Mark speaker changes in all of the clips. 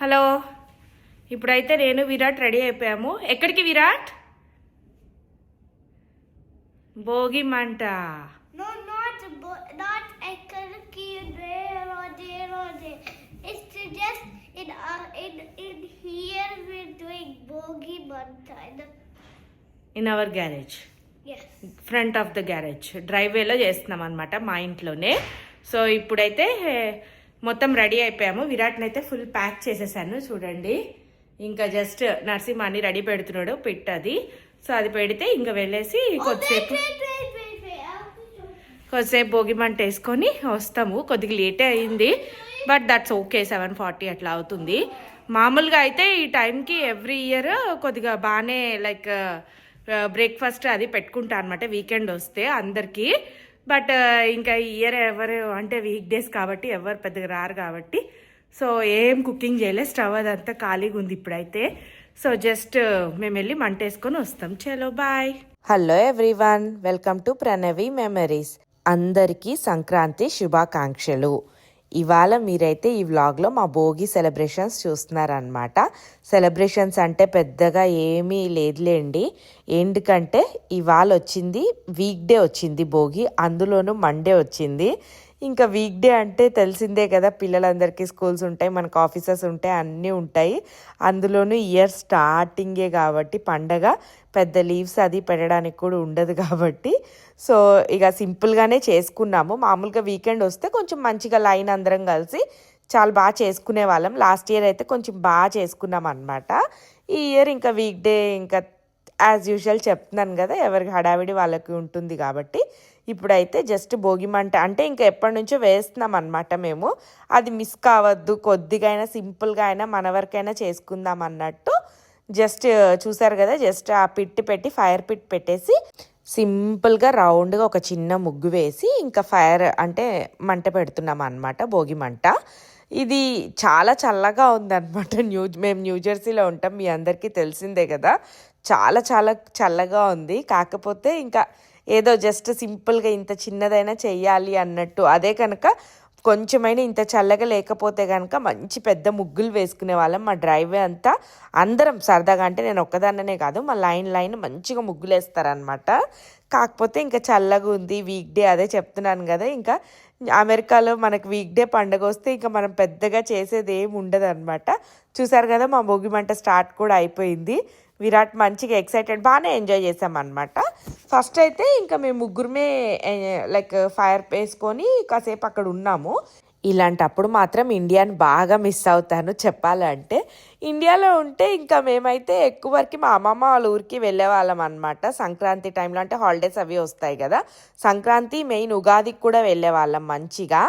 Speaker 1: Hello. ఇప్పుడైతే నేను Virat ready అయిపోయాము. ఎక్కడికి విరాట్? భోగి మంట. In our garage front of the garage డ్రైవ్వేలో చేస్తున్నాం అనమాట మా ఇంట్లోనే. సో ఇప్పుడైతే మొత్తం రెడీ అయిపోయాము. విరాట్ని అయితే ఫుల్ ప్యాక్ చేసేసాను చూడండి. ఇంకా జస్ట్ నరసింహాన్ని రెడీ పెడుతున్నాడు పెట్టది. సో అది పెడితే ఇంకా వెళ్ళేసి
Speaker 2: Oh,
Speaker 1: కొద్దిసేపు. కొద్దిసేపు భోగి మంట వేసుకొని వస్తాము. కొద్దిగా లేటే అయింది. But that's okay seven forty అట్లా అవుతుంది. మామూలుగా అయితే ఈ టైంకి ఎవ్రీ ఇయర్ కొద్దిగా బాగానే లైక్ బ్రేక్ఫాస్ట్ అది పెట్టుకుంటా అనమాట వీకెండ్ వస్తే అందరికీ. బట్ ఇంకా ఈ ఇయర్ ఎవరు అంటే వీక్ డేస్ కాబట్టి ఎవరు పెద్దగా రారు కాబట్టి సో ఏం కుకింగ్ చేయలేదు స్టవ్ అదంతా ఖాళీగా ఉంది ఇప్పుడైతే. సో జస్ట్ మేము వెళ్ళి మంట వేసుకొని వస్తాం. చలో bye
Speaker 3: hello everyone welcome to Pranavi memories అందరికీ సంక్రాంతి శుభాకాంక్షలు. ఇవాళ మీరైతే ఈ వ్లాగ్లో మా భోగి సెలబ్రేషన్స్ చూస్తున్నారనమాట సెలబ్రేషన్స్ అంటే పెద్దగా ఏమీ లేదులేండి. ఎందుకంటే ఇవాళ వచ్చింది వీక్ డే వచ్చింది భోగి అందులోనూ మండే వచ్చింది. ఇంకా వీక్ డే అంటే తెలిసిందే కదా పిల్లలందరికీ స్కూల్స్ ఉంటాయి మనకు ఆఫీసెస్ ఉంటాయి అన్నీ ఉంటాయి. అందులోనూ ఇయర్ స్టార్టింగే కాబట్టి పండగ పెద్ద లీవ్స్ అది పెట్టడానికి కూడా ఉండదు కాబట్టి. సో ఇక సింపుల్గానే చేసుకున్నాము. మామూలుగా వీకెండ్ వస్తే కొంచెం మంచిగా లైన్ అందరం కలిసి చాలా బాగా చేసుకునే వాళ్ళం. లాస్ట్ ఇయర్ అయితే కొంచెం బాగా చేసుకున్నాం అనమాట ఈ ఇయర్ ఇంకా వీక్ డే ఇంకా యాజ్ యూజువల్ చెప్తున్నాను కదా ఎవరికి హడావిడి వాళ్ళకి ఉంటుంది కాబట్టి. ఇప్పుడైతే జస్ట్ భోగిమంట అంటే ఇంకా ఎప్పటి నుంచో వేస్తున్నాం అనమాట మేము. అది మిస్ కావద్దు కొద్దిగా అయినా సింపుల్గా అయినా మన వరకైనా చేసుకుందాం అన్నట్టు జస్ట్ చూసారు కదా జస్ట్ ఆ పిట్ పెట్టి ఫైర్ పిట్ పెట్టేసి సింపుల్గా రౌండ్గా ఒక చిన్న ముగ్గు వేసి ఇంకా ఫైర్ అంటే మంట పెడుతున్నాం అనమాట భోగి మంట. ఇది చాలా చల్లగా ఉందన్నమాట. న్యూ మేము న్యూజెర్సీలో ఉంటాం మీ అందరికీ తెలిసిందే కదా. చాలా చాలా చల్లగా ఉంది. కాకపోతే ఇంకా ఏదో జస్ట్ సింపుల్గా ఇంత చిన్నదైనా చెయ్యాలి అన్నట్టు. అదే కనుక కొంచెమైనా ఇంత చల్లగా లేకపోతే కనుక మంచి పెద్ద ముగ్గులు వేసుకునే వాళ్ళం మా డ్రైవే అంతా. అందరం సరదాగా అంటే నేను ఒక్కదాన్ననే కాదు మా లైన్ లైన్ మంచిగా ముగ్గులు వేస్తారనమాట కాకపోతే ఇంకా చల్లగా ఉంది వీక్ డే అదే చెప్తున్నాను కదా ఇంకా అమెరికాలో మనకి వీక్ డే పండగ వస్తే ఇంకా మనం పెద్దగా చేసేది ఏమి ఉండదు అనమాట చూసారు కదా మా భోగి మంట స్టార్ట్ కూడా అయిపోయింది. విరాట్ మంచిగా ఎక్సైటెడ్ బాగానే ఎంజాయ్ చేసామన్నమాట అనమాట ఫస్ట్ అయితే ఇంకా మేము ముగ్గురమే లైక్ ఫైర్ వేసుకొని కాసేపు అక్కడ ఉన్నాము. ఇలాంటప్పుడు మాత్రం ఇండియాని బాగా మిస్ అవుతాను చెప్పాలంటే. ఇండియాలో ఉంటే ఇంకా మేమైతే ఎక్కువ వరకు మా అమ్మమ్మ వాళ్ళ ఊరికి వెళ్ళే వాళ్ళం అనమాట సంక్రాంతి టైంలో అంటే హాలిడేస్ అవి వస్తాయి కదా. సంక్రాంతి మెయిన్ ఉగాదికి కూడా వెళ్ళే వాళ్ళం మంచిగా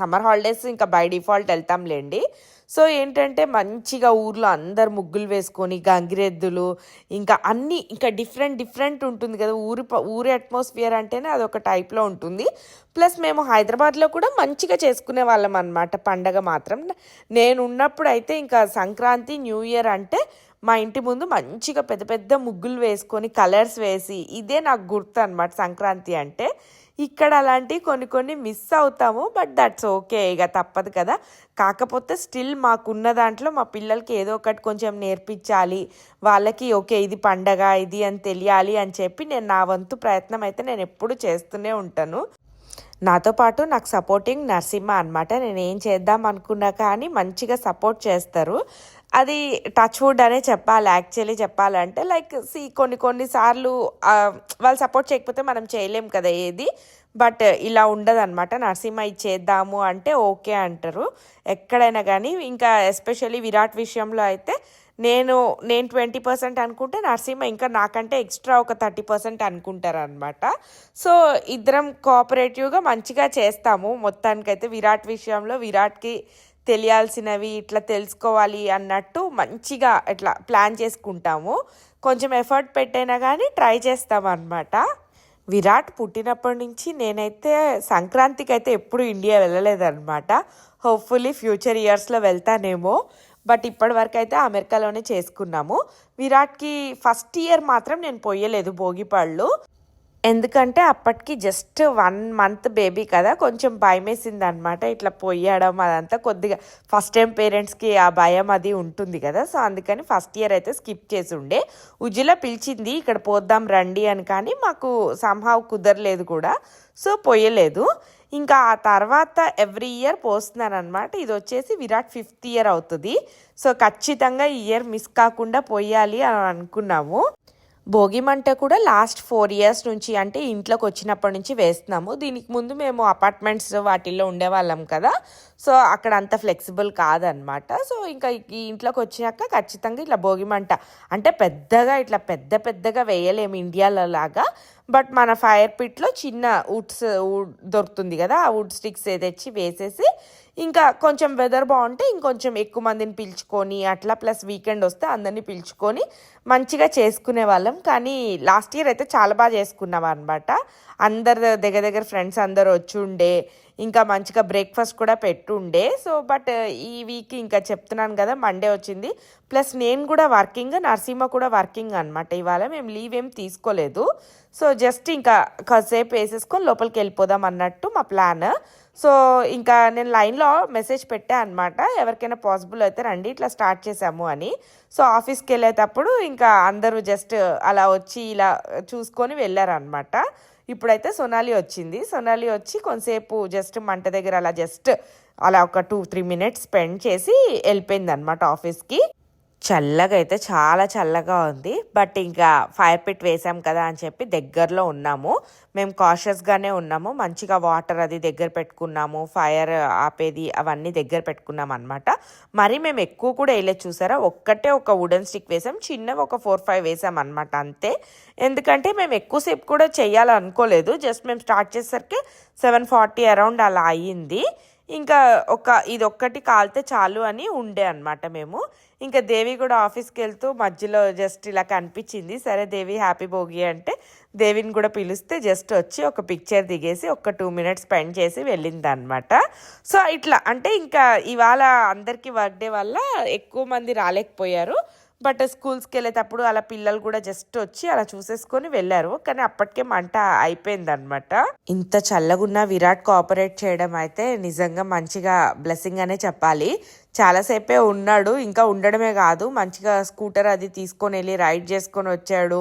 Speaker 3: సమ్మర్ హాలిడేస్ ఇంకా బై డిఫాల్ట్ వెళ్తాంలేండి. సో ఏంటంటే మంచిగా ఊర్లో అందరు ముగ్గులు వేసుకొని గంగిరెద్దులు ఇంకా అన్నీ ఇంకా డిఫరెంట్ డిఫరెంట్ ఉంటుంది కదా. ఊరి ఊరి అట్మాస్ఫియర్ అంటేనే అదొక టైప్లో ఉంటుంది. ప్లస్ మేము హైదరాబాద్లో కూడా మంచిగా చేసుకునే వాళ్ళం అనమాట పండగ మాత్రం. నేను ఉన్నప్పుడు అయితే ఇంకా సంక్రాంతి న్యూ ఇయర్ అంటే మా ఇంటి ముందు మంచిగా పెద్ద పెద్ద ముగ్గులు వేసుకొని కలర్స్ వేసి ఇదే నాకు గుర్తు అనమాట సంక్రాంతి అంటే. ఇక్కడ అలాంటివి కొన్ని కొన్ని మిస్ అవుతాము బట్ దట్స్ ఓకే ఇక తప్పదు కదా. కాకపోతే స్టిల్ మాకున్న దాంట్లో మా పిల్లలకి ఏదో ఒకటి కొంచెం నేర్పించాలి. వాళ్ళకి ఓకే ఇది పండగ ఇది అని తెలియాలి అని చెప్పి నేను నా వంతు ప్రయత్నం అయితే నేను ఎప్పుడు చేస్తూనే ఉంటాను. నాతో పాటు నాకు సపోర్టింగ్ నరసింహ అనమాట నేను ఏం చేద్దాం అనుకున్నా కానీ మంచిగా సపోర్ట్ చేస్తారు. అది టచ్ వుడ్ అనే చెప్పాలి యాక్చువల్లీ చెప్పాలంటే. లైక్ సి కొన్ని కొన్నిసార్లు సార్లు వాళ్ళు సపోర్ట్ చేయకపోతే మనం చేయలేం కదా ఏది. బట్ ఇలా ఉండదన్నమాట. నరసింహ ఇది చేద్దాము అంటే ఓకే అంటారు. ఎక్కడైనా కానీ ఇంకా ఎస్పెషల్లీ విరాట్ విషయంలో అయితే నేను నేను ట్వంటీ పర్సెంట్ అనుకుంటే నరసింహ ఇంకా నాకంటే ఎక్స్ట్రా ఒక థర్టీ పర్సెంట్ అనుకుంటారు అనమాట సో ఇద్దరం కోఆపరేటివ్గా మంచిగా చేస్తాము. మొత్తానికైతే విరాట్ విషయంలో విరాట్కి తెలియాల్సినవి ఇట్లా తెలుసుకోవాలి అన్నట్టు మంచిగా ఇట్లా ప్లాన్ చేసుకుంటాము. కొంచెం ఎఫర్ట్ పెట్టైనా కానీ ట్రై చేస్తాం అనమాట విరాట్ పుట్టినప్పటి నుంచి నేనైతే సంక్రాంతికి అయితే ఎప్పుడు ఇండియా వెళ్ళలేదన్నమాట. హోప్ఫుల్లీ ఫ్యూచర్ ఇయర్స్లో వెళ్తానేమో. బట్ ఇప్పటి వరకు అయితే అమెరికాలోనే చేసుకున్నాము. విరాట్కి ఫస్ట్ ఇయర్ మాత్రం నేను పోయలేదు భోగిపళ్ళు. ఎందుకంటే అప్పటికి జస్ట్ వన్ మంత్ బేబీ కదా కొంచెం భయం వేసింది అనమాట ఇట్లా పొయ్యడం అదంతా కొద్దిగా ఫస్ట్ టైం పేరెంట్స్కి ఆ భయం అది ఉంటుంది కదా. సో అందుకని ఫస్ట్ ఇయర్ అయితే స్కిప్ చేసి ఉండే. ఉజ్జిలా పిలిచింది ఇక్కడ పోద్దాం రండి అని కానీ మాకు సంహావ్ కుదరలేదు కూడా. సో పొయ్యలేదు. ఇంకా ఆ తర్వాత ఎవ్రీ ఇయర్ పోస్తున్నాను అనమాట ఇది వచ్చేసి విరాట్ ఫిఫ్త్ ఇయర్ అవుతుంది. సో ఖచ్చితంగా ఈ ఇయర్ మిస్ కాకుండా పోయాలి అని అనుకున్నాము. భోగి మంట కూడా లాస్ట్ ఫోర్ ఇయర్స్ నుంచి అంటే ఇంట్లోకి వచ్చినప్పటి నుంచి వేస్తున్నాము. దీనికి ముందు మేము అపార్ట్మెంట్స్ వాటిల్లో ఉండేవాళ్ళం కదా. సో అక్కడ అంత ఫ్లెక్సిబుల్ కాదనమాట సో ఇంకా ఈ ఇంట్లోకి వచ్చినాక ఖచ్చితంగా ఇట్లా భోగి మంట అంటే పెద్దగా ఇట్లా పెద్ద పెద్దగా వేయలేము ఇండియాలో లాగా. బట్ మన ఫైర్ పిట్లో చిన్న వుడ్స్ దొరుకుతుంది కదా. ఆ వుడ్ స్టిక్స్ తెచ్చి వేసేసి ఇంకా కొంచెం వెదర్ బాగుంటే ఇంకొంచెం ఎక్కువ మందిని పిలుచుకొని అట్లా ప్లస్ వీకెండ్ వస్తే అందరినీ పిలుచుకొని మంచిగా చేసుకునే వాళ్ళం. కానీ లాస్ట్ ఇయర్ అయితే చాలా బాగా చేసుకున్నాం అనమాట అందరు దగ్గర దగ్గర ఫ్రెండ్స్ అందరు వచ్చి ఉండే ఇంకా మంచిగా బ్రేక్ఫాస్ట్ కూడా పెట్టుండే. సో బట్ ఈ వీక్ ఇంకా చెప్తున్నాను కదా మండే వచ్చింది. ప్లస్ నేను కూడా వర్కింగ్ నరసింహ కూడా వర్కింగ్ అనమాట ఇవాళ మేము లీవ్ ఏం తీసుకోలేదు. సో జస్ట్ ఇంకా కాసేపు వేసేసుకొని లోపలికి వెళ్ళిపోదాం అన్నట్టు మా ప్లాన్ సో ఇంకా నేను లైన్లో మెసేజ్ పెట్టా అనమాట ఎవరికైనా పాసిబుల్ అయితే రండి ఇట్లా స్టార్ట్ చేసాము అని. సో ఆఫీస్కి వెళ్ళేటప్పుడు ఇంకా అందరూ జస్ట్ అలా వచ్చి ఇలా చూసుకొని వెళ్ళారనమాట ఇప్పుడైతే సొనాలి వచ్చింది. సొనాలి వచ్చి కొంతసేపు జస్ట్ మంట దగ్గర అలా జస్ట్ అలా ఒక టూ త్రీ మినిట్స్ స్పెండ్ చేసి వెళ్ళిపోయింది అనమాట ఆఫీస్కి చల్లగా అయితే చాలా చల్లగా ఉంది. బట్ ఇంకా ఫైర్ పిట్ వేసాం కదా అని చెప్పి దగ్గరలో ఉన్నాము. మేము కాషియస్గానే ఉన్నాము. మంచిగా వాటర్ అది దగ్గర పెట్టుకున్నాము. ఫైర్ ఆపేది అవన్నీ దగ్గర పెట్టుకున్నాం అనమాట మరి మేము ఎక్కువ కూడా వేయలేదు చూసారా? ఒక్కటే ఒక వుడెన్ స్టిక్ వేసాం. చిన్నవి ఒక ఫోర్ ఫైవ్ వేసాం అనమాట అంతే. ఎందుకంటే మేము ఎక్కువసేపు కూడా చేయాలనుకోలేదు. జస్ట్ మేము స్టార్ట్ చేసేసరికి సెవెన్ ఫార్టీ అరౌండ్ అలా అయ్యింది. ఇంకా ఒక ఇది ఒక్కటి కాలితే చాలు అని ఉండే అనమాట మేము. ఇంకా దేవి కూడా ఆఫీస్కి వెళ్తూ మధ్యలో జస్ట్ ఇలా కనిపించింది. సరే దేవి హ్యాపీ భోగి అంటే దేవిని కూడా పిలిస్తే జస్ట్ వచ్చి ఒక పిక్చర్ దిగేసి ఒక టూ మినిట్స్ స్పెండ్ చేసి వెళ్ళిందనమాట. సో ఇట్లా అంటే ఇంకా ఇవాళ అందరికీ వర్క్ డే వల్ల ఎక్కువ మంది రాలేకపోయారు. బట్ స్కూల్స్కి వెళ్ళేటప్పుడు అలా పిల్లలు కూడా జస్ట్ వచ్చి అలా చూసేసుకొని వెళ్ళారు. కానీ అప్పటికే మంట అయిపోయింది అనమాట ఇంత చల్లగున్న విరాట్ కోఆపరేట్ చేయడం అయితే నిజంగా మంచిగా బ్లెస్సింగ్ అనే చెప్పాలి. చాలాసేపే ఉన్నాడు ఇంకా ఉండడమే కాదు. మంచిగా స్కూటర్ అది తీసుకొని వెళ్ళి రైడ్ చేసుకొని వచ్చాడు.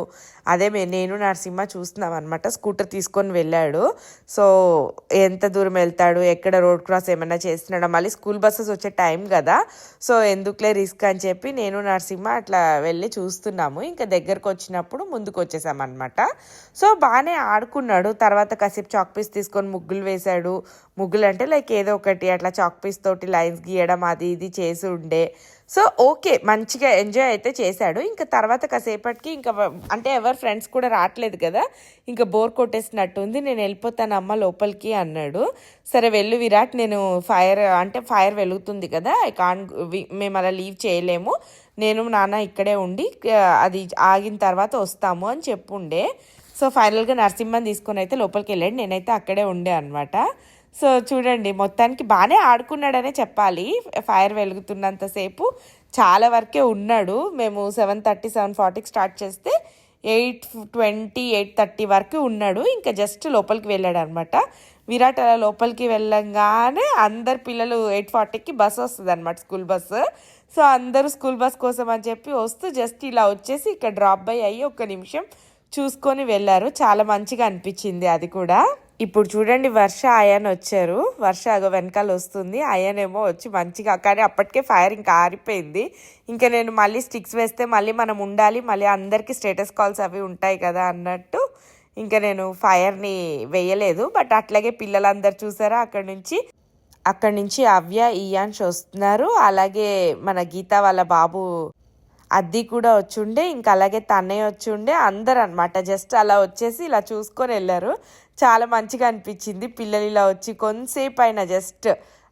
Speaker 3: అదే నేను నరసింహ చూస్తున్నాం అనమాట స్కూటర్ తీసుకొని వెళ్ళాడు. సో ఎంత దూరం వెళ్తాడు ఎక్కడ రోడ్ క్రాస్ ఏమైనా చేస్తున్నాడు? మళ్ళీ స్కూల్ బస్సెస్ వచ్చే టైం కదా. సో ఎందుకులే రిస్క్ అని చెప్పి నేను నరసింహ అట్లా వెళ్ళి చూస్తున్నాము. ఇంకా దగ్గరకు వచ్చినప్పుడు ముందుకు వచ్చేసామన్నమాట సో బాగానే ఆడుకున్నాడు. తర్వాత కాసేపు చాక్ పీస్ తీసుకొని ముగ్గులు వేశాడు. ముగ్గులు అంటే లైక్ ఏదో ఒకటి అట్లా చాక్ పీస్ తోటి లైన్స్ గీయడం అది ఇది చేసి ఉండే. సో ఓకే మంచిగా ఎంజాయ్ అయితే చేశాడు. ఇంకా తర్వాత కాసేపటికి ఇంకా అంటే ఎవరు ఫ్రెండ్స్ కూడా రావట్లేదు కదా. ఇంకా బోర్ కొట్టేసినట్టుంది. నేను వెళ్ళిపోతాను అమ్మ లోపలికి అన్నాడు. సరే వెళ్ళు విరాట్ నేను ఫైర్ అంటే ఫైర్ వెలుగుతుంది కదా. ఐ కాన్ మేము అలా లీవ్ చేయలేము. నేను నాన్న ఇక్కడే ఉండి అది ఆగిన తర్వాత వస్తాము అని చెప్పుండే సో ఫైనల్గా నరసింహని తీసుకొని అయితే లోపలికి వెళ్ళాడు. నేనైతే అక్కడే ఉండే అనమాట సో చూడండి మొత్తానికి బాగానే ఆడుకున్నాడనే చెప్పాలి. ఫైర్ వెలుగుతున్నంతసేపు చాలా వరకే ఉన్నాడు. మేము సెవెన్ థర్టీ సెవెన్ ఫార్టీకి స్టార్ట్ చేస్తే ఎయిట్ ట్వంటీ ఎయిట్ థర్టీ వరకు ఉన్నాడు. ఇంకా జస్ట్ లోపలికి వెళ్ళాడు అనమాట విరాట్ అలా లోపలికి వెళ్ళంగానే అందరు పిల్లలు ఎయిట్ ఫార్టీకి బస్ వస్తుంది అనమాట స్కూల్ బస్సు సో అందరూ స్కూల్ బస్ కోసం అని చెప్పి వస్తూ జస్ట్ ఇలా వచ్చేసి ఇక్కడ డ్రాప్ బై అయ్యి ఒక నిమిషం చూసుకొని వెళ్ళారు. చాలా మంచిగా అనిపించింది అది కూడా. ఇప్పుడు చూడండి వర్ష అయాన్ వచ్చారు. వర్ష అగో వెనకాల వస్తుంది. అయాన్ ఏమో వచ్చి మంచిగా కానీ అప్పటికే ఫైర్ ఇంకా ఆరిపోయింది. ఇంకా నేను మళ్ళీ స్టిక్స్ వేస్తే మళ్ళీ మనం ఉండాలి. మళ్ళీ అందరికీ స్టేటస్ కాల్స్ అవి ఉంటాయి కదా అన్నట్టు ఇంకా నేను ఫైర్ని వేయలేదు. బట్ అట్లాగే పిల్లలందరూ చూసారా? అక్కడ నుంచి అక్కడి నుంచి అవ్య ఇయాన్స్ వస్తున్నారు. అలాగే మన గీత వాళ్ళ బాబు అద్ది కూడా వచ్చుండే. ఇంకా అలాగే తన్నయ్య వచ్చుండే. అందరు అనమాట జస్ట్ అలా వచ్చేసి ఇలా చూసుకొని వెళ్ళారు. చాలా మంచిగా అనిపించింది. పిల్లలు ఇలా వచ్చి కొంతసేపు అయినా జస్ట్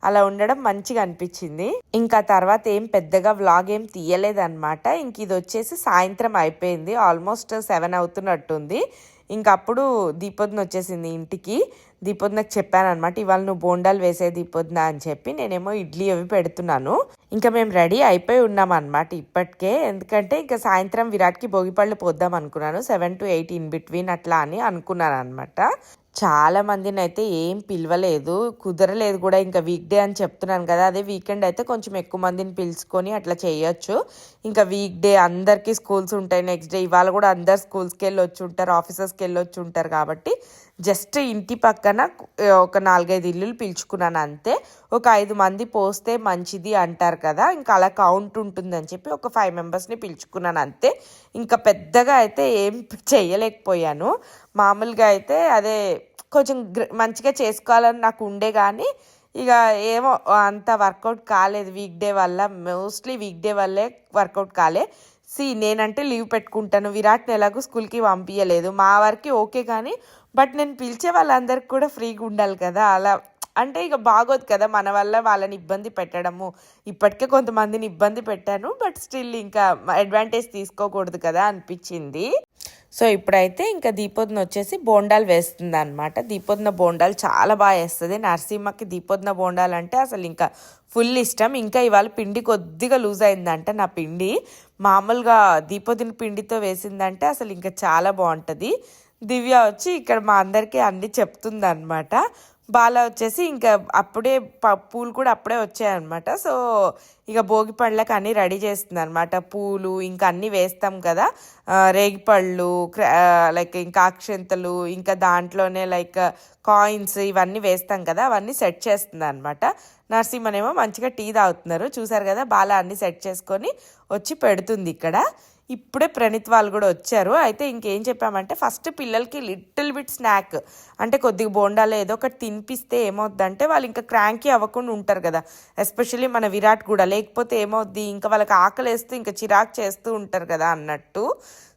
Speaker 3: అలా ఉండడం మంచిగా అనిపించింది. ఇంకా తర్వాత ఏం పెద్దగా వ్లాగ్ ఏం తీయలేదన్నమాట. ఇంక ఇది వచ్చేసి సాయంత్రం అయిపోయింది. ఆల్మోస్ట్ సెవెన్ అవుతున్నట్టుంది. ఇంక అప్పుడు దీపొద్దున వచ్చేసింది ఇంటికి. దీపొద్దునకు చెప్పాను అనమాట ఇవాళ నువ్వు బోండాలు వేసే దీపొద్దున అని చెప్పి. నేనేమో ఇడ్లీ అవి పెడుతున్నాను. ఇంకా మేము రెడీ అయిపోయి ఉన్నాం అనమాట ఇప్పటికే. ఎందుకంటే ఇంకా సాయంత్రం విరాట్కి భోగిపళ్ళు పోద్దాం అనుకున్నాను. Seven to eight in between అట్లా అని అనుకున్నాను అనమాట చాలా మందిని అయితే ఏం పిలవలేదు. కుదరలేదు కూడా ఇంకా వీక్ డే అని చెప్తున్నాను కదా అదే వీకెండ్ అయితే కొంచెం ఎక్కువ మందిని పిలుచుకొని అట్లా చేయొచ్చు. ఇంకా వీక్ డే అందరికీ స్కూల్స్ ఉంటాయి. నెక్స్ట్ డే ఇవాళ కూడా అందరు స్కూల్స్కి వెళ్ళి వచ్చి ఉంటారు ఆఫీసెస్కి వెళ్ళి వచ్చి ఉంటారు కాబట్టి జస్ట్ ఇంటి పక్కన ఒక నాలుగైదు ఇల్లులు పిలుచుకున్నాను అంతే. ఒక ఐదు మంది పోస్తే మంచిది అంటారు కదా ఇంకా అలా కౌంట్ ఉంటుందని చెప్పి ఒక ఫైవ్ మెంబర్స్ని పిలుచుకున్నాను అంతే. ఇంకా పెద్దగా అయితే ఏం చేయలేకపోయాను. మామూలుగా అయితే అదే కొంచెం మంచిగా చేసుకోవాలని నాకు ఉండే కానీ ఇక ఏమో అంత వర్కౌట్ కాలేదు. వీక్ డే వల్ల మోస్ట్లీ వీక్ డే వల్లే వర్కౌట్ కాలే. సి నేనంటే లీవ్ పెట్టుకుంటాను. విరాట్ని ఎలాగో స్కూల్కి పంపించలేదు మా వారికి ఓకే కానీ బట్ నేను పిలిచే వాళ్ళందరికి కూడా ఫ్రీగా ఉండాలి కదా. అలా అంటే ఇక బాగోదు కదా మన వల్ల వాళ్ళని ఇబ్బంది పెట్టడము. ఇప్పటికే కొంతమందిని ఇబ్బంది పెట్టాను బట్ స్టిల్ ఇంకా అడ్వాంటేజ్ తీసుకోకూడదు కదా అనిపించింది. సో ఇప్పుడైతే ఇంకా దీపోదన వచ్చేసి బోండాలు వేస్తుంది అనమాట దీపోదన బోండాలు చాలా బాగా వేస్తుంది. నరసింహకి దీపోదన బోండాలు అంటే అసలు ఇంకా ఫుల్ ఇష్టం. ఇంకా ఇవాళ పిండి కొద్దిగా లూజ్ అయిందంట నా పిండి. మామూలుగా దీపోదిన పిండితో వేసిందంటే అసలు ఇంకా చాలా బాగుంటుంది. దివ్య వచ్చి ఇక్కడ మా అందరికీ అన్నీ చెప్తుంది అనమాట బాల వచ్చేసి ఇంకా అప్పుడే ప- పూలు కూడా అప్పుడే వచ్చాయన్నమాట. సో ఇక భోగి పండ్లకు అన్నీ రెడీ చేస్తుంది అనమాట పూలు ఇంకా అన్నీ వేస్తాం కదా. రేగిపళ్ళు లైక్ ఇంకా అక్షంతలు ఇంకా దాంట్లోనే లైక్ కాయిన్స్ ఇవన్నీ వేస్తాం కదా. అవన్నీ సెట్ చేస్తుంది అనమాట నరసింహనేమో మంచిగా టీ తాగుతున్నారు. చూసారు కదా బాల అన్నీ సెట్ చేసుకొని వచ్చి పెడుతుంది ఇక్కడ. ఇప్పుడే ప్రణీత్ వాళ్ళు కూడా వచ్చారు. అయితే ఇంకేం చెప్పామంటే ఫస్ట్ పిల్లలకి లిటిల్ బిట్ స్నాక్ అంటే కొద్దిగా బోండాలో ఏదో ఒకటి తినిపిస్తే ఏమవుద్దంటే వాళ్ళు ఇంకా క్రాంకీ అవ్వకుండా ఉంటారు కదా. ఎస్పెషల్లీ మన విరాట్ కూడా. లేకపోతే ఏమవుద్ది? ఇంకా వాళ్ళకి ఆకలి వేస్తూ ఇంకా చిరాకు చేస్తూ ఉంటారు కదా అన్నట్టు.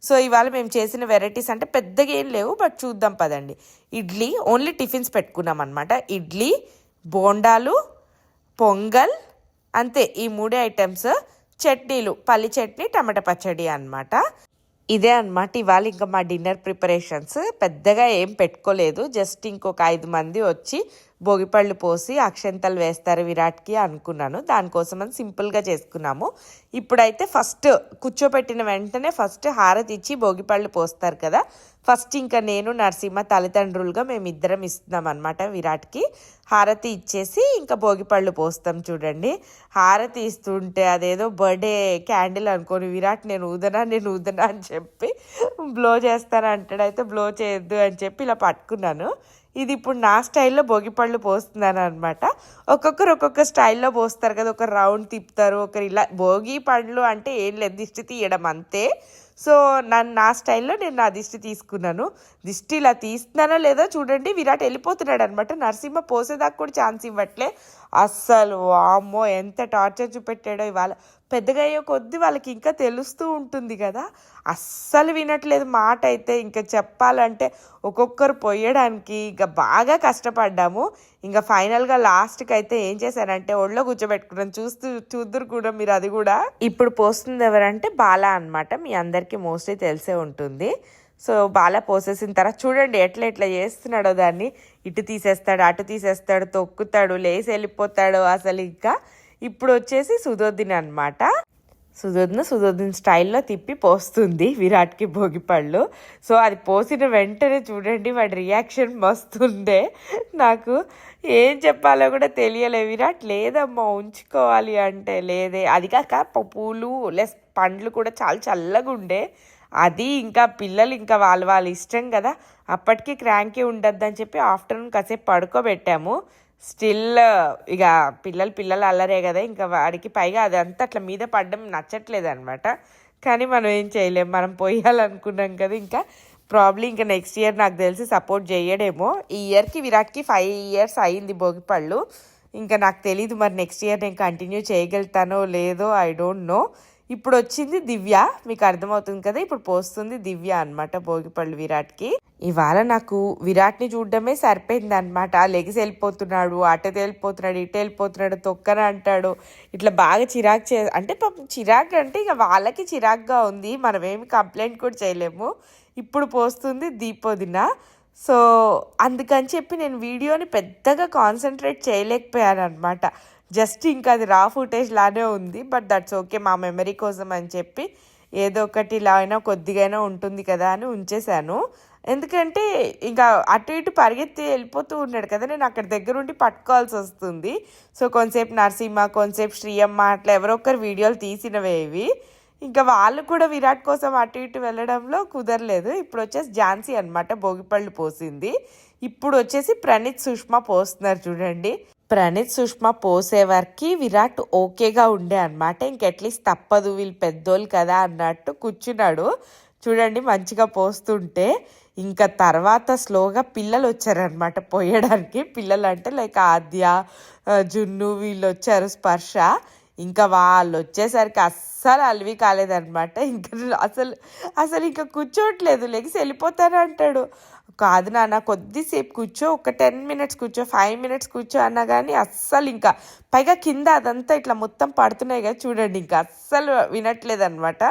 Speaker 3: సో ఇవాళ మేము చేసిన వెరైటీస్ అంటే పెద్దగా ఏం లేవు బట్ చూద్దాం పదండి. ఇడ్లీ ఓన్లీ టిఫిన్స్ పెట్టుకున్నాం అనమాట ఇడ్లీ బోండాలు పొంగల్ అంతే ఈ మూడే ఐటమ్స్. చట్నీలు పల్లి చట్నీ టమాటా పచ్చడి అన్నమాట. ఇదే అన్నమాట. ఇవాళ ఇంకా మా డిన్నర్ ప్రిపరేషన్స్. పెద్దగా ఏం పెట్టుకోలేదు. జస్ట్ ఇంకొక ఐదు మంది వచ్చి భోగిపళ్ళు పోసి అక్షంతలు వేస్తారు విరాట్కి అనుకున్నాను. దానికోసం అని సింపుల్గా చేసుకున్నాము. ఇప్పుడైతే ఫస్ట్ కూర్చోపెట్టిన వెంటనే ఫస్ట్ హారతి ఇచ్చి భోగిపళ్ళు పోస్తారు కదా. ఫస్ట్ ఇంకా నేను నరసింహ తల్లిదండ్రులుగా మేమిద్దరం ఇస్తున్నాం అనమాట విరాట్కి. హారతి ఇచ్చేసి ఇంకా భోగిపళ్ళు పోస్తాం చూడండి. హారతి ఇస్తుంటే అదేదో బర్త్డే క్యాండిల్ అనుకోని విరాట్ నేను ఊదనా నేను ఊదనా అని చెప్పి బ్లో చేస్తాను అంటాడైతే బ్లో చేయొద్దు అని చెప్పి ఇలా పట్టుకున్నాను. ఇది ఇప్పుడు నా స్టైల్లో భోగిపళ్ళు పోస్తున్నాను అనమాట ఒక్కొక్కరు ఒక్కొక్క స్టైల్లో పోస్తారు కదా ఒక రౌండ్ తిప్పుతారు ఒకరు ఇలా భోగి పండ్లు అంటే ఏం లేదు దిష్టి తీయడం అంతే. సో నన్ను నా స్టైల్లో నేను నా దిష్టి తీసుకున్నాను. దిష్టి ఇలా తీస్తున్నానో లేదో చూడండి విరాట్ వెళ్ళిపోతున్నాడు అనమాట నరసింహ పోసేదాకా కూడా ఛాన్స్ ఇవ్వట్లే. అస్సలు వామ్మో ఎంత టార్చర్ చూపెట్టాడో ఇవాళ. పెద్దగా అయ్యే కొద్దీ వాళ్ళకి ఇంకా తెలుస్తూ ఉంటుంది కదా. అస్సలు వినట్లేదు మాట అయితే ఇంకా చెప్పాలంటే ఒక్కొక్కరు పోయడానికి ఇంకా బాగా కష్టపడ్డాము. ఇంకా ఫైనల్గా లాస్ట్కి అయితే ఏం చేశారంటే ఒళ్ళో కూర్చోబెట్టుకున్నాం. చూస్తూ చూద్దరు కూడా మీరు అది కూడా. ఇప్పుడు పోస్తుంది ఎవరంటే బాల అనమాట మీ అందరికీ మోస్ట్లీ తెలిసే ఉంటుంది. సో బాల పోసేసిన తర్వాత చూడండి ఎట్లా ఎట్లా చేస్తున్నాడో దాన్ని. ఇటు తీసేస్తాడు అటు తీసేస్తాడు తొక్కుతాడు లేసి వెళ్ళిపోతాడు అసలు ఇంకా ఇప్పుడు వచ్చేసి సుధోదిని అనమాట సుధోదిన సుధోదిన్ స్టైల్లో తిప్పి పోస్తుంది విరాట్కి భోగిపళ్ళు. సో అది పోసిన వెంటనే చూడండి వాడి రియాక్షన్ మస్తుండే. నాకు ఏం చెప్పాలో కూడా తెలియలే. విరాట్ లేదమ్మా ఉంచుకోవాలి అంటే లేదే. అది కాక పూలు లెస్ పండ్లు కూడా చాలా చల్లగా ఉండే అది ఇంకా పిల్లలు ఇంకా వాళ్ళ వాళ్ళ ఇష్టం కదా. అప్పటికి క్రాంకీ ఉండద్దని చెప్పి ఆఫ్టర్నూన్ కాసేపు పడుకోబెట్టాము. స్టిల్ ఇక పిల్లలు పిల్లలు అల్లరే కదా ఇంకా వాడికి పైగా అదంతా అట్లా మీద పడడం నచ్చట్లేదు అనమాట కానీ మనం ఏం చేయలేం మనం పోయాలనుకున్నాం కదా ఇంకా. ప్రాబ్లీ ఇంకా నెక్స్ట్ ఇయర్ నాకు తెలిసి సపోర్ట్ చేయడేమో. ఈ ఇయర్కి విరాట్కి ఫైవ్ ఇయర్స్ అయింది భోగిపళ్ళు. ఇంకా నాకు తెలీదు మరి నెక్స్ట్ ఇయర్ నేను కంటిన్యూ చేయగలుగుతానో లేదో ఐ డోంట్ నో ఇప్పుడు వచ్చింది దివ్య. మీకు అర్థమవుతుంది కదా ఇప్పుడు పోస్తుంది దివ్య అనమాట భోగిపళ్ళు విరాట్కి. ఇవాళ నాకు విరాట్ని చూడడమే సరిపోయింది అనమాట లెగిసి వెళ్ళిపోతున్నాడు అటు వెళ్ళిపోతున్నాడు ఇటు వెళ్ళిపోతున్నాడు తొక్కన అంటాడు. ఇట్లా బాగా చిరాకు చే అంటే పాపం చిరాకు అంటే ఇక వాళ్ళకి చిరాకుగా ఉంది. మనం ఏమి కంప్లైంట్ కూడా చేయలేము. ఇప్పుడు పోస్తుంది దీపోదిన. సో అందుకని చెప్పి నేను వీడియోని పెద్దగా కాన్సన్ట్రేట్ చేయలేకపోయాను అనమాట జస్ట్ ఇంకా అది రా ఫుటేజ్ లానే ఉంది బట్ దట్స్ ఓకే మా మెమరీ కోసం అని చెప్పి ఏదో ఒకటి ఇలా అయినా కొద్దిగైనా ఉంటుంది కదా అని ఉంచేశాను. ఎందుకంటే ఇంకా అటు ఇటు పరిగెత్తి వెళ్ళిపోతూ ఉన్నాడు కదా నేను అక్కడ దగ్గర ఉండి పట్టుకోవాల్సి వస్తుంది. సో కొంతసేపు నరసింహ కొంతసేపు శ్రీయమ్మ అట్లా ఎవరో ఒకరు వీడియోలు తీసినవే ఇవి. ఇంకా వాళ్ళు కూడా విరాట్ కోసం అటు ఇటు వెళ్ళడంలో కుదరలేదు. ఇప్పుడు వచ్చేసి ఝాన్సీ అనమాట భోగిపళ్ళు పోసింది. ఇప్పుడు వచ్చేసి ప్రణీత్ సుష్మా పోస్తున్నారు చూడండి. ప్రణీత్ సుష్మా పోసే వరకు విరాట్ ఓకేగా ఉండే అనమాట ఇంకెట్లీస్ట్ తప్పదు వీళ్ళు పెద్దోళ్ళు కదా అన్నట్టు కూర్చున్నాడు. చూడండి మంచిగా పోస్తుంటే ఇంకా తర్వాత స్లోగా పిల్లలు వచ్చారనమాట పోయడానికి. పిల్లలు అంటే లైక్ ఆద్య జున్ను వీళ్ళు వచ్చారు స్పర్శ. ఇంకా వాళ్ళు వచ్చేసరికి అస్సలు అలివి కాలేదన్నమాట. ఇంకా అసలు అసలు ఇంకా కూర్చోవట్లేదు. లెగిసి వెళ్ళిపోతాను అంటాడు కాదు నాన్న కొద్దిసేపు కూర్చో ఒక టెన్ మినిట్స్ కూర్చో ఫైవ్ మినిట్స్ కూర్చో అన్నా కానీ అస్సలు ఇంకా పైగా కింద అదంతా ఇట్లా మొత్తం పడుతున్నాయి కదా చూడండి ఇంకా అస్సలు వినట్లేదనమాట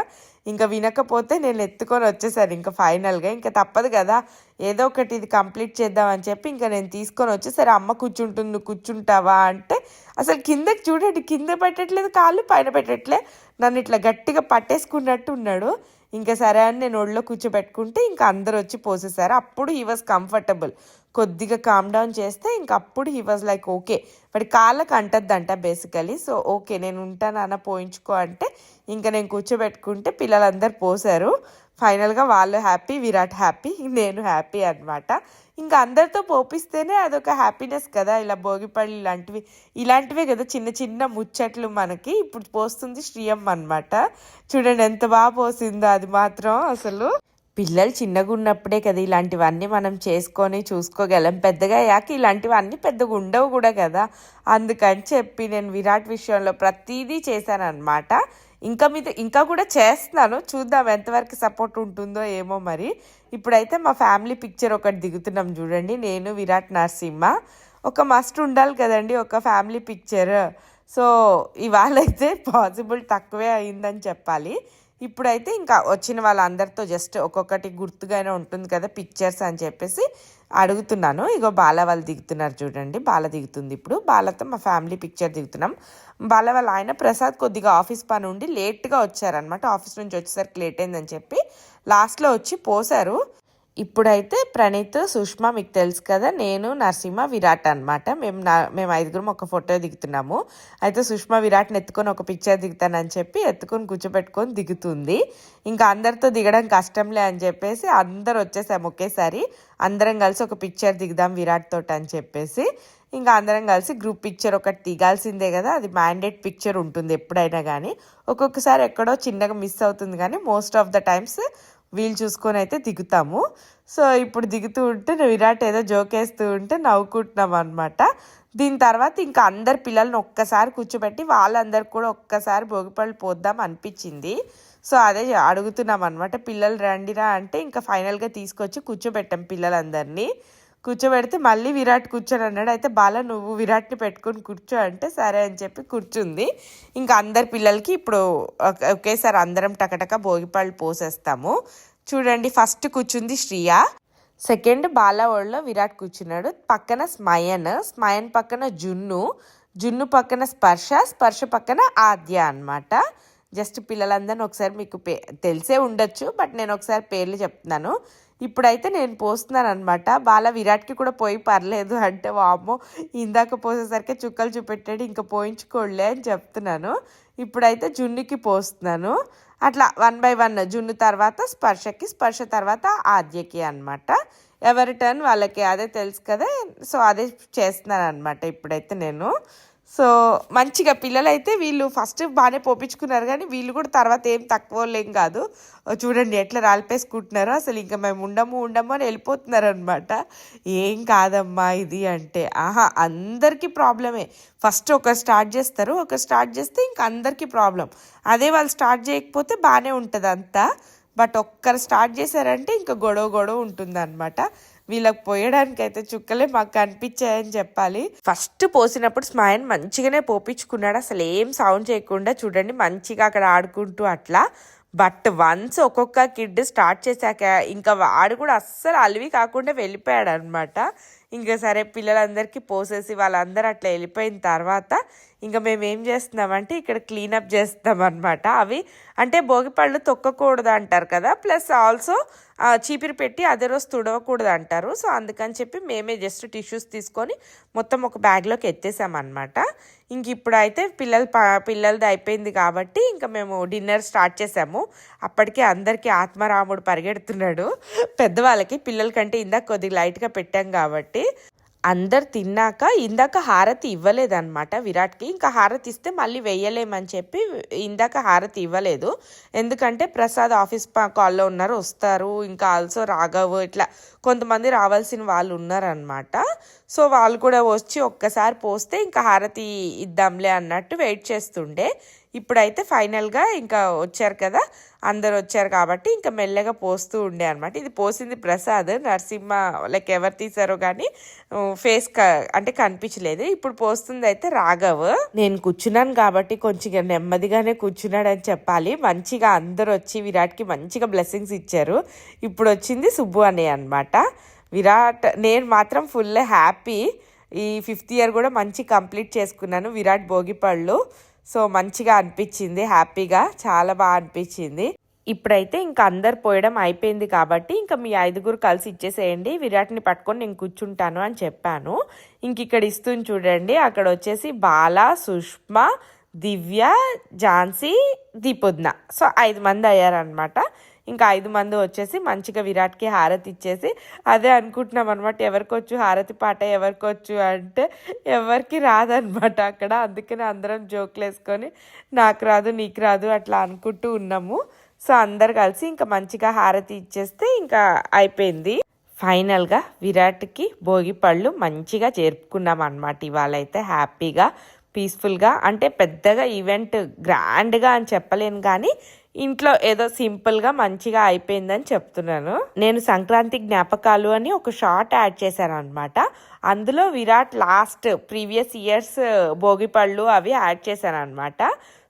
Speaker 3: ఇంకా వినకపోతే నేను ఎత్తుకొని వచ్చేసాను ఇంకా ఫైనల్గా. ఇంకా తప్పదు కదా ఏదో ఒకటి ఇది కంప్లీట్ చేద్దామని చెప్పి ఇంకా నేను తీసుకొని వచ్చేసరి అమ్మ కూర్చుంటుంది కూర్చుంటావా అంటే అసలు కిందకి చూడండి కింద పెట్టట్లేదు కాళ్ళు పైన పెట్టట్లే. నన్ను ఇట్లా గట్టిగా పట్టేసుకున్నట్టు ఉన్నాడు. ఇంకా సరే అని నేను ఒళ్ళో కూర్చోబెట్టుకుంటే ఇంకా అందరు వచ్చి పోసేసారు అప్పుడు హీ వాజ్ కంఫర్టబుల్ కొద్దిగా కామ్ డౌన్ చేస్తే ఇంకా అప్పుడు హీ వాజ్ లైక్ ఓకే వాడి కాళ్ళకి అంటద్దంట బేసికలీ సో ఓకే నేను ఉంటాను అన్న పోయించుకో అంటే ఇంకా నేను కూర్చోబెట్టుకుంటే పిల్లలందరూ పోసారు ఫైనల్గా వాళ్ళు హ్యాపీ విరాట్ హ్యాపీ నేను హ్యాపీ అన్నమాట. ఇంకా అందరితో పోపిస్తేనే అదొక హ్యాపీనెస్ కదా. ఇలా భోగిపళ్ళు ఇలాంటివి ఇలాంటివే కదా చిన్న చిన్న ముచ్చట్లు మనకి. ఇప్పుడు పోస్తుంది శ్రీయమ్మ అన్నమాట. చూడండి ఎంత బాగా పోసిందో అది మాత్రం అసలు. పిల్లలు చిన్నగా ఉన్నప్పుడే కదా ఇలాంటివన్నీ మనం చేసుకొని చూసుకోగలం. పెద్దగా అయ్యాక ఇలాంటివన్నీ పెద్దగా ఉండవు కూడా కదా. అందుకని చెప్పి నేను విరాట్ విషయంలో ప్రతిదీ చేశానన్నమాట. ఇంకా మీద ఇంకా కూడా చేస్తున్నాను. చూద్దాం ఎంతవరకు సపోర్ట్ ఉంటుందో ఏమో మరి. ఇప్పుడైతే మా ఫ్యామిలీ పిక్చర్ ఒకటి దిగుతున్నాం చూడండి. నేను విరాట్ నరసింహ. ఒక మస్ట్ ఉండాలి కదండి ఒక ఫ్యామిలీ పిక్చర్. సో ఇవాళైతే పాసిబుల్ తక్కువే అయిందని చెప్పాలి. ఇప్పుడైతే ఇంకా వచ్చిన వాళ్ళందరితో జస్ట్ ఒక్కొక్కటి గుర్తుగానే ఉంటుంది కదా పిక్చర్స్ అని చెప్పేసి అడుగుతున్నాను. ఇగో బాల వాళ్ళు దిగుతున్నారు చూడండి. బాల దిగుతుంది ఇప్పుడు. బాలతో మా ఫ్యామిలీ పిక్చర్ దిగుతున్నాం. బాల వాళ్ళ ఆయన ప్రసాద్ కొద్దిగా ఆఫీస్ పని ఉండి లేట్గా వచ్చారనమాట ఆఫీస్ నుంచి వచ్చేసరికి లేట్ అయిందని చెప్పి లాస్ట్లో వచ్చి పోసారు ఇప్పుడైతే ప్రణీత్ సుష్మా మీకు తెలుసు కదా నేను నరసింహ విరాట్ అనమాట మేము నా మేము ఐదుగురం ఒక ఫోటో దిగుతున్నాము. అయితే సుష్మా విరాట్ని ఎత్తుకొని ఒక పిక్చర్ దిగుతానని చెప్పి ఎత్తుకొని కూర్చోబెట్టుకొని దిగుతుంది. ఇంకా అందరితో దిగడం కష్టంలే అని చెప్పేసి అందరు వచ్చేసాము ఒకేసారి. అందరం కలిసి ఒక పిక్చర్ దిగుదాం విరాట్ తోటి అని చెప్పేసి. ఇంకా అందరం కలిసి గ్రూప్ పిక్చర్ ఒకటి దిగాల్సిందే కదా అది మ్యాండేట్ పిక్చర్ ఉంటుంది ఎప్పుడైనా కానీ ఒక్కొక్కసారి ఎక్కడో చిన్నగా మిస్ అవుతుంది కానీ మోస్ట్ ఆఫ్ ద టైమ్స్ వీలు చూసుకొని అయితే దిగుతాము. సో ఇప్పుడు దిగుతూ ఉంటే విరాట్ ఏదో జోకేస్తూ ఉంటే నవ్వుకుంటున్నాం అనమాట దీని తర్వాత ఇంకా అందరు పిల్లల్ని ఒక్కసారి కూర్చోబెట్టి వాళ్ళందరికి కూడా ఒక్కసారి భోగిపళ్ళు పోద్దాం అనిపించింది. సో అదే అడుగుతున్నాం అనమాట పిల్లలు రండిరా అంటే ఇంకా ఫైనల్గా తీసుకొచ్చి కూర్చోబెట్టాం పిల్లలందరినీ. కూర్చోబెడితే మళ్ళీ విరాట్ కూర్చొని అన్నాడు అయితే బాల నువ్వు విరాట్ని పెట్టుకొని కూర్చో అంటే సరే అని చెప్పి కూర్చుంది. ఇంకా అందరి పిల్లలకి ఇప్పుడు ఒకేసారి అందరం టకటక భోగిపళ్ళు పోసేస్తాము. చూడండి ఫస్ట్ కూర్చుంది శ్రియ. సెకండ్ బాల ఒళ్ళో విరాట్ కూర్చున్నాడు. పక్కన స్మయన్ స్మయన్ పక్కన జున్ను జున్ను పక్కన స్పర్శ స్పర్శ పక్కన ఆద్య అన్నమాట. జస్ట్ పిల్లలందరిని ఒకసారి మీకు పే తెలిసే ఉండొచ్చు బట్ నేను ఒకసారి పేర్లు చెప్తున్నాను. ఇప్పుడైతే నేను పోస్తున్నాను అనమాట బాల విరాట్కి కూడా పోయి పర్లేదు అంటే వామ్మో ఇందాక పోసేసరికి చుక్కలు చూపెట్టాడు ఇంకా పోయించుకోలే అని చెప్తున్నాను. ఇప్పుడైతే జున్నుకి పోస్తున్నాను. అట్లా వన్ బై వన్ జున్ను తర్వాత స్పర్శకి స్పర్శ తర్వాత ఆద్యకి అన్నమాట. ఎవరి టర్న్ వాళ్ళకి అదే తెలుసు కదా? సో అదే చేస్తున్నాను అనమాట ఇప్పుడైతే నేను. సో మంచిగా పిల్లలైతే వీళ్ళు ఫస్ట్ బాగానే పోపించుకున్నారు కానీ వీళ్ళు కూడా తర్వాత ఏం తక్కువ లేం కాదు. చూడండి ఎట్లా రాలిపేసుకుంటున్నారో. అసలు ఇంకా మేము ఉండము ఉండము అని వెళ్ళిపోతున్నారు అనమాట ఏం కాదమ్మా ఇది అంటే ఆహా అందరికీ ప్రాబ్లమే. ఫస్ట్ ఒక స్టార్ట్ చేస్తారు ఒక స్టార్ట్ చేస్తే ఇంకా అందరికీ ప్రాబ్లం. అదే వాళ్ళు స్టార్ట్ చేయకపోతే బాగానే ఉంటుంది అంతా బట్ ఒక్కరు స్టార్ట్ చేశారంటే ఇంకా గొడవ గొడవ ఉంటుంది అనమాట వీళ్ళకి పోయడానికి అయితే చుక్కలే మాకు కనిపించాయని చెప్పాలి. ఫస్ట్ పోసినప్పుడు స్మైన్ మంచిగానే పోపించుకున్నాడు అసలు ఏం సౌండ్ చేయకుండా చూడండి మంచిగా అక్కడ ఆడుకుంటూ అట్లా. బట్ వన్స్ ఒక్కొక్క కిడ్ స్టార్ట్ చేశాక ఇంకా వాడు కూడా అస్సలు అలివి కాకుండా వెళ్ళిపోయాడు అనమాట ఇంకా సరే పిల్లలందరికీ పోసేసి వాళ్ళందరూ అట్లా వెళ్ళిపోయిన తర్వాత ఇంకా మేము ఏం చేస్తున్నామంటే ఇక్కడ క్లీనప్ చేస్తాం అనమాట అవి అంటే భోగిపళ్ళు తొక్కకూడదు అంటారు కదా. ప్లస్ ఆల్సో చీపిరి పెట్టి అదే రోజు తుడవకూడదు అంటారు. సో అందుకని చెప్పి మేమే జస్ట్ టిష్యూస్ తీసుకొని మొత్తం ఒక బ్యాగ్లోకి ఎత్తేసామన్నమాట. ఇంక ఇప్పుడైతే పిల్లలు ప- పిల్లలది అయిపోయింది కాబట్టి ఇంకా మేము డిన్నర్ స్టార్ట్ చేసాము. అప్పటికే అందరికీ ఆత్మరాముడు పరిగెడుతున్నాడు. పెద్దవాళ్ళకి పిల్లల కంటే ఇందాక కొద్దిగా లైట్గా పెట్టాం కాబట్టి. అందరు తిన్నాక ఇందాక హారతి ఇవ్వలేదన్నమాట విరాట్కి. ఇంకా హారతి ఇస్తే మళ్ళీ వెయ్యలేమని చెప్పి ఇందాక హారతి ఇవ్వలేదు. ఎందుకంటే ప్రసాద్ ఆఫీస్ కాల్లో ఉన్నారు వస్తారు. ఇంకా ఆల్సో రాఘవ్ ఇట్లా కొంతమంది రావాల్సిన వాళ్ళు ఉన్నారనమాట సో వాళ్ళు కూడా వచ్చి ఒక్కసారి పోస్తే ఇంకా హారతి ఇద్దాంలే అన్నట్టు వెయిట్ చేస్తుండే. ఇప్పుడైతే ఫైనల్గా ఇంకా వచ్చారు కదా అందరు వచ్చారు కాబట్టి ఇంకా మెల్లగా పోస్తూ ఉండే అనమాట ఇది పోసింది ప్రసాద్ నరసింహ లైక్ ఎవరు తీసారో కానీ ఫేస్ క అంటే కనిపించలేదు. ఇప్పుడు పోస్తుంది అయితే రాఘవ్. నేను కూర్చున్నాను కాబట్టి కొంచెం నెమ్మదిగానే కూర్చున్నాడు అని చెప్పాలి. మంచిగా అందరు వచ్చి విరాట్కి మంచిగా బ్లెస్సింగ్స్ ఇచ్చారు. ఇప్పుడు వచ్చింది సుబ్బు అనే అనమాట విరాట్ నేను మాత్రం ఫుల్ హ్యాపీ. ఈ ఫిఫ్త్ ఇయర్ కూడా మంచి కంప్లీట్ చేసుకున్నాను. విరాట్ భోగిపళ్ళు. సో మంచిగా అనిపించింది హ్యాపీగా చాలా బాగా అనిపించింది. ఇప్పుడైతే ఇంకా అందరు పోయడం అయిపోయింది కాబట్టి ఇంకా మీ ఐదుగురు కలిసి ఇచ్చేసేయండి విరాట్ని పట్టుకొని నేను కూర్చుంటాను అని చెప్పాను. ఇంక ఇక్కడ ఇస్తుంది చూడండి అక్కడ వచ్చేసి బాల సుష్మా దివ్య ఝాన్సీ దీపొద్న. సో ఐదు మంది అయ్యారనమాట ఇంకా ఐదు మంది వచ్చేసి మంచిగా విరాట్కి హారతి ఇచ్చేసి అదే అనుకుంటున్నాం అనమాట ఎవరికొచ్చు హారతి పాట ఎవరికొచ్చు అంటే ఎవరికి రాదనమాట అక్కడ. అందుకని అందరం జోకులు వేసుకొని నాకు రాదు నీకు రాదు అట్లా అనుకుంటూ ఉన్నాము. సో అందరు కలిసి ఇంకా మంచిగా హారతి ఇచ్చేస్తే ఇంకా అయిపోయింది. ఫైనల్గా విరాట్కి భోగి పళ్ళు మంచిగా జరుపుకున్నాం అనమాట ఇవాళైతే హ్యాపీగా పీస్ఫుల్గా అంటే పెద్దగా ఈవెంట్ గ్రాండ్గా అని చెప్పలేను కానీ ఇంట్లో ఏదో సింపుల్గా మంచిగా అయిపోయిందని చెప్తున్నాను. నేను సంక్రాంతి జ్ఞాపకాలు అని ఒక షార్ట్ యాడ్ చేశాను అనమాట అందులో విరాట్ లాస్ట్ ప్రీవియస్ ఇయర్స్ భోగిపళ్ళు అవి యాడ్ చేశాను అనమాట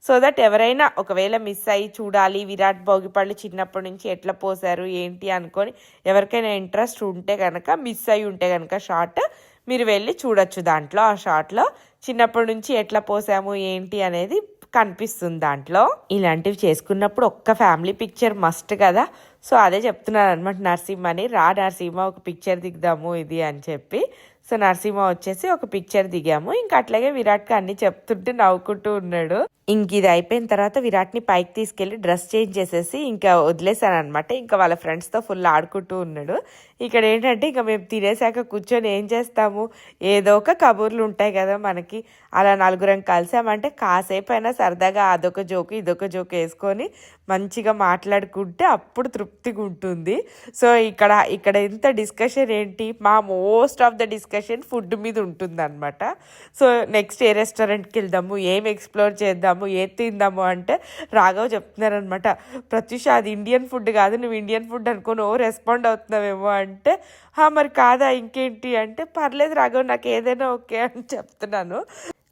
Speaker 3: సో దట్ ఎవరైనా ఒకవేళ మిస్ అయ్యి చూడాలి విరాట్ భోగిపళ్ళు చిన్నప్పటి నుంచి ఎట్లా పోసారు ఏంటి అనుకొని ఎవరికైనా ఇంట్రెస్ట్ ఉంటే కనుక మిస్ అయ్యి ఉంటే కనుక షార్ట్ మీరు వెళ్ళి చూడొచ్చు దాంట్లో ఆ షార్ట్లో. చిన్నప్పటి నుంచి ఎట్లా పోసాము ఏంటి అనేది కనిపిస్తుంది దాంట్లో. ఇలాంటివి చేసుకున్నప్పుడు ఒక్క ఫ్యామిలీ పిక్చర్ మస్ట్ కదా. సో అదే చెప్తున్నాను అనమాట నరసింహని. రా నరసింహ ఒక పిక్చర్ దిగుదాము ఇది అని చెప్పి. సో నరసింహ వచ్చేసి ఒక పిక్చర్ దిగాము. ఇంకా అట్లాగే విరాట్కి అన్ని చెప్తుంటే నవ్వుకుంటూ ఉన్నాడు. ఇంక ఇది అయిపోయిన తర్వాత విరాట్ని పైకి తీసుకెళ్ళి డ్రెస్ చేంజ్ చేసేసి ఇంకా వదిలేశాను అనమాట ఇంకా వాళ్ళ ఫ్రెండ్స్తో ఫుల్ ఆడుకుంటూ ఉన్నాడు. ఇక్కడ ఏంటంటే ఇంకా మేము తినేసాక కూర్చొని ఏం చేస్తాము? ఏదో ఒక కబుర్లు ఉంటాయి కదా మనకి. అలా నలుగురం కలిసామంటే కాసేపు అయినా సరదాగా అదొక జోకు ఇదొక జోకు వేసుకొని మంచిగా మాట్లాడుకుంటే అప్పుడు తృప్తిగా ఉంటుంది. సో ఇక్కడ ఇక్కడ ఇంత డిస్కషన్ ఏంటి? మా most of the discussion food మీద ఉంటుందన్నమాట. సో నెక్స్ట్ ఏ రెస్టారెంట్కి వెళ్దాము? ఏం ఎక్స్ప్లోర్ చేద్దాము? ఏ తిందాము? అంటే రాఘవ్ చెప్తున్నారనమాట ప్రత్యూష అది ఇండియన్ ఫుడ్ కాదు నువ్వు ఇండియన్ ఫుడ్ అనుకోని ఓ రెస్పాండ్ అవుతున్నావేమో అంటే "హా, మరి కాదా ఇంకేంటి? అంటే పర్లేదు రాఘవ్ నాకు ఏదైనా ఓకే అని చెప్తున్నాను.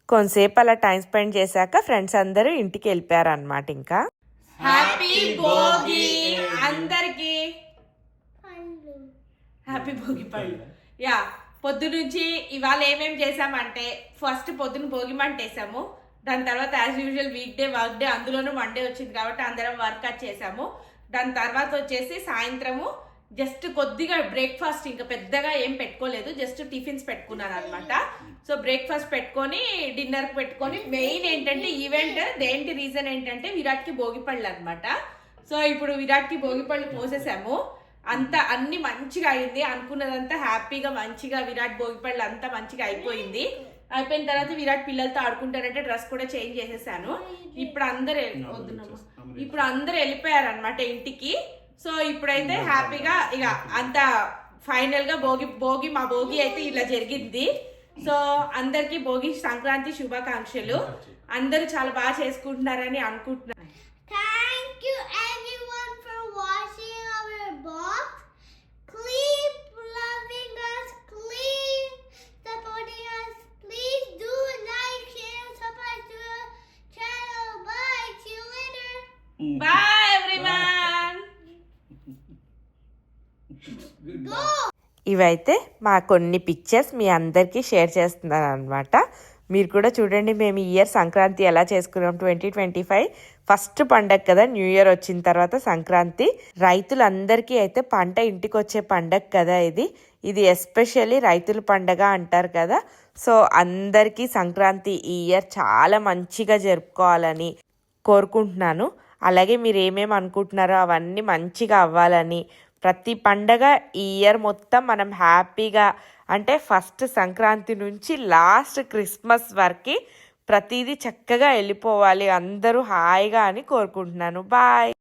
Speaker 3: కొంతసేపు అలా టైం స్పెండ్ చేశాక ఫ్రెండ్స్ అందరూ ఇంటికి వెళ్ళిపోయారు అనమాట ఇంకా.
Speaker 1: హ్యాపీ భోగి అందరికి. హ్యాపీ భోగి పళ్ళు. యా పొద్దు నుంచి ఇవాళ ఏమేమి చేసామంటే ఫస్ట్ పొద్దున భోగి మంట వేసాము. దాని తర్వాత as usual week day work day అందులోనూ మండే వచ్చింది కాబట్టి అందరం వర్కౌట్ చేసాము దాని తర్వాత వచ్చేసి సాయంత్రము జస్ట్ కొద్దిగా బ్రేక్ఫాస్ట్ ఇంకా పెద్దగా ఏం పెట్టుకోలేదు జస్ట్ టిఫిన్స్ పెట్టుకున్నాను అనమాట సో బ్రేక్ఫాస్ట్ పెట్టుకొని డిన్నర్ పెట్టుకొని మెయిన్ ఏంటంటే ఈవెంట్ దేంటి రీజన్ ఏంటంటే విరాట్కి భోగిపళ్ళు అనమాట సో ఇప్పుడు విరాట్కి భోగిపళ్ళు పోసేసాము. అంతా అన్ని మంచిగా అయింది. అనుకున్నదంతా హ్యాపీగా మంచిగా విరాట్ భోగిపళ్ళు అంతా మంచిగా అయిపోయింది. అయిపోయిన తర్వాత విరాట్ పిల్లలతో ఆడుకుంటారంటే డ్రెస్ కూడా చేంజ్ చేసేసాను. ఇప్పుడు అందరు. ఇప్పుడు అందరు వెళ్ళిపోయారు అనమాట ఇంటికి. సో ఇప్పుడైతే హ్యాపీగా ఇక అంత ఫైనల్గా భోగి భోగి మా భోగి అయితే ఇలా జరిగింది. సో అందరికి భోగి సంక్రాంతి శుభాకాంక్షలు. అందరూ చాలా బాగా చేసుకుంటున్నారని అనుకుంటున్నాను
Speaker 2: Bye.
Speaker 3: ఇవైతే మా కొన్ని పిక్చర్స్ మీ అందరికీ షేర్ చేస్తున్నాను అనమాట మీరు కూడా చూడండి మేము ఈ ఇయర్ సంక్రాంతి ఎలా చేసుకున్నాం? ట్వంటీ ట్వంటీ ఫైవ్ ఫస్ట్ పండగ కదా న్యూ ఇయర్ వచ్చిన తర్వాత సంక్రాంతి. రైతులందరికీ అయితే పంట ఇంటికి వచ్చే పండగ కదా ఇది. ఇది ఎస్పెషల్లీ రైతుల పండగ అంటారు కదా. సో అందరికీ సంక్రాంతి ఈ ఇయర్ చాలా మంచిగా జరుపుకోవాలని కోరుకుంటున్నాను. అలాగే మీరు ఏమేమి అనుకుంటున్నారో అవన్నీ మంచిగా అవ్వాలని. ప్రతి పండగ ఈ ఇయర్ మొత్తం మనం హ్యాపీగా అంటే ఫస్ట్ సంక్రాంతి నుంచి లాస్ట్ క్రిస్మస్ వరకు ప్రతిదీ చక్కగా వెళ్ళిపోవాలి. అందరూ హాయిగా అని కోరుకుంటున్నాను. బాయ్.